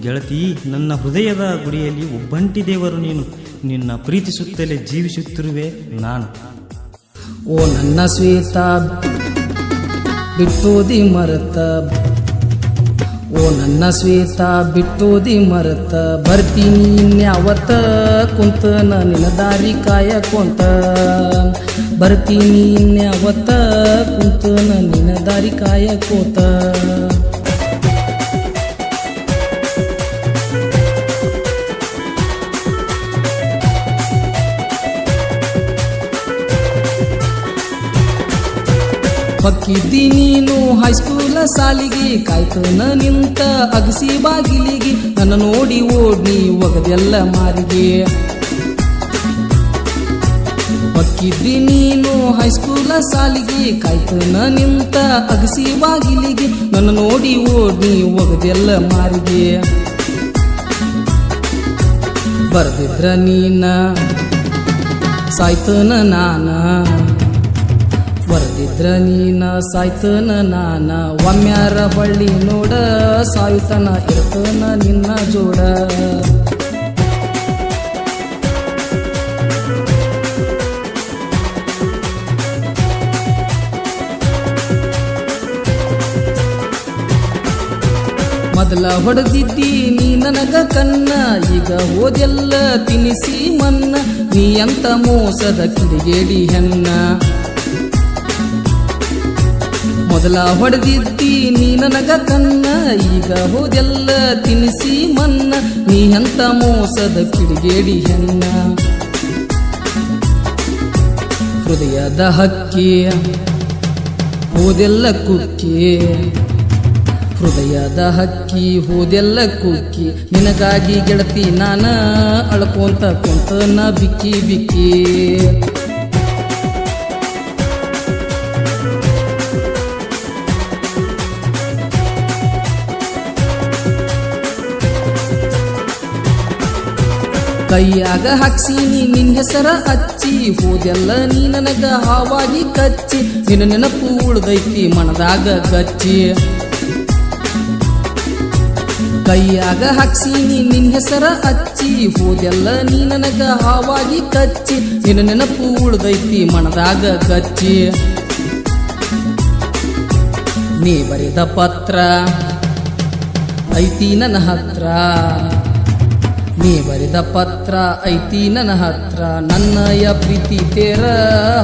ಗೆಳತಿ, ನನ್ನ ಹೃದಯದ ಗುಡಿಯಲ್ಲಿ ಒಬ್ಬಂಟಿ ದೇವರು ನೀನು. ನಿನ್ನ ಪ್ರೀತಿಸುತ್ತಲೇ ಜೀವಿಸುತ್ತಿರುವೆ ನಾನು. ಓ ನನ್ನ ಸ್ವೀತ ಬಿಟ್ಟೋದಿ ಮರತ. ಓ ನನ್ನ ಶ್ವೇತ ಬಿಟ್ಟೋದಿ ಮರತ. ಬರ್ತೀನಿ ಇನ್ಯಾವತ್ತ ಕುಂತ ನಿನ್ನ ದಾರಿ ಕಾಯ ಕುಂತ ಬರ್ತೀನಿ ಇನ್ಯಾವತ್ತ ಕುಂತ ನಿನ್ನ ದಾರಿ ಕಾಯಕೋತ. ಬಕ್ಕಿದ್ದಿ ನೀನು ಹೈಸ್ಕೂಲ ಸಾಲಿಗೆ, ಕಾಯ್ತನ ನಿಂತ ಅಗಸಿ ಬಾಗಿಲಿಗೆ. ನನ್ನ ನೋಡಿ ಓಡಿ ಒಗದೆಲ್ಲ ಮಾರಿಗೆ. ಬಕ್ಕಿದ್ದಿ ನೀನು ಹೈಸ್ಕೂಲ ಸಾಲಿಗೆ, ಕಾಯ್ತನ ನಿಂತ ಅಗಸಿ ಬಾಗಿಲಿಗೆ. ನನ್ನ ನೋಡಿ ಓಡಿ ಒಗದೆಲ್ಲ ಮಾರಿಗೆ. ಬರ್ದಿದ್ರ ನೀನ, ಸಾಯ್ತನ ನಾನ. ಬರ್ದಿದ್ರ ನೀನ ಸಾಯ್ತನ ನಾನ ಒಮ್ಮ್ಯಾರ ಬಳ್ಳಿ ನೋಡ, ಸಾಯ್ತನ ಇರ್ತನ ನಿನ್ನ ಜೋಡ. ಮೊದಲ ಹೊಡೆದಿದ್ದಿ ನೀ ನನಗ ಕನ್ನ, ಈಗ ಓದೆಲ್ಲ ತಿನಿಸಿ ಮನ್ನ, ನೀ ಅಂತ ಮೋಸದ ಕಿಡಿಗೇಡಿ ಹೆನ್ನ ಮೊದಲ ಹೊಡೆದಿದ್ದಿ ನೀ ನನಗ ಕನ್ನ, ಈಗ ಹೋದೆಲ್ಲ ತಿನಿಸಿ ಮನ್ನ, ನೀ ಅಂತ ಮೋಸದ ಕಿಡಿಗೇಡಿ ಹೆಣ್ಣ. ಹೃದಯದ ಹಕ್ಕಿ, ಹೋದೆಲ್ಲ ಕುಕ್ಕಿ. ಹೃದಯದ ಹಕ್ಕಿ, ಹೋದೆಲ್ಲ ಕುಕ್ಕಿ, ನಿನಗಾಗಿ ಗೆಳತಿ ನಾನ ಅಳ್ಕೊಂತ ನಾ ಬಿಕ್ಕಿ ಬಿಕ್ಕಿ. ಕೈಯಾಗ ಹಾಕ್ಸೀನಿ ನಿನ್ ಹೆಸರ ಹಚ್ಚಿ, ಹೋದೆಲ್ಲ ನೀ ನನಗ ಹಾವಾಗಿ ಕಚ್ಚಿ, ನಿನ್ನ ನೆನಪು ಉಳ್ದೈತಿ ಮನದಾಗ ಕಚ್ಚಿ ಕೈಯಾಗ ಹಾಕ್ಸೀನಿ ನಿನ್ ಹೆಸರ ಹಚ್ಚಿ, ಹೋದೆಲ್ಲ ನೀ ನನಗ ಹಾವಾಗಿ ಕಚ್ಚಿ, ನಿನ್ನ ನೆನಪು ಉಳ್ದೈತಿ ಮನದಾಗ ಕಚ್ಚಿ ನೀ ಬರೆದ ಪತ್ರ ಐತಿ ನನ್ನ ಹತ್ರ. ನೀ ಬರೆದ ಪತ್ರ ಐತಿ ನನ್ನ ಹತ್ರ, ನನ್ನಯ ಪ್ರೀತಿ ತೇರ,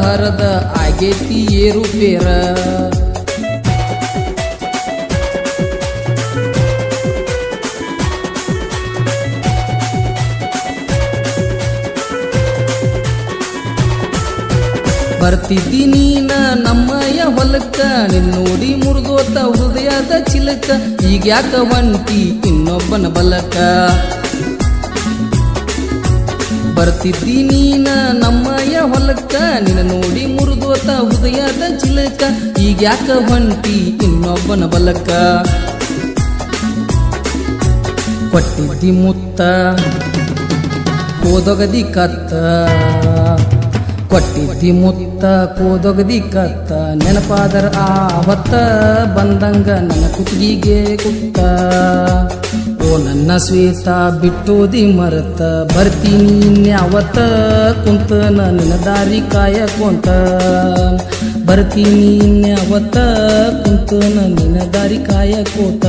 ಹರದ ಆಗೇತಿ ಏರುಪೇರ ಬರ್ತಿದ್ದಿ ನೀನ ನಮ್ಮಯ ಹೊಲಕ್ಕ, ನಿನ್ ನೋಡಿ ಮುರಿದೋತ ಹೃದಯದ ಚಿಲಕ, ಈಗ ಯಾಕ ಒಂಟಿ ಇನ್ನೊಬ್ಬನ ಬಲಕ? ಬರ್ತಿದ್ದಿ ನೀನ ನಮ್ಮಯ್ಯ ಹೊಲಕ್ಕ, ನಿನ್ನ ನೋಡಿ ಮುರಿದೋತ ಹೃದಯದ ಚಿಲಕ, ಈಗ ಯಾಕ ಹೊಂಟಿ ಇನ್ನೊಬ್ಬನ ಬಲಕ್ಕ? ಕೊಟ್ಟಿದ್ದಿ ಮುತ್ತ, ಕೋದೊಗದಿ ಕತ್ತ. ಕೊಟ್ಟಿದ್ದಿ ಮುತ್ತ, ಕೋದೊಗದಿ ಕತ್ತ, ನೆನಪಾದರ ಆ ಬಂದಂಗ ನನ್ನ ಕುತ್ತಿಗೆ ಕುತ್ತ. ಓ ನನ್ನ ಶ್ವೇತ, ಬಿಟ್ಟೋದಿ ಮರತ, ಬರ್ತೀನಿ ಇನ್ಯಾವತ್ತ ಕುಂತ, ನನ್ನ ದಾರಿ ಕಾಯ ಕುಂತ ಬರ್ತೀನಿ ಇನ್ಯಾವತ್ತ ಕುಂತ, ನನ್ನ ದಾರಿ ಕಾಯಕೋತ.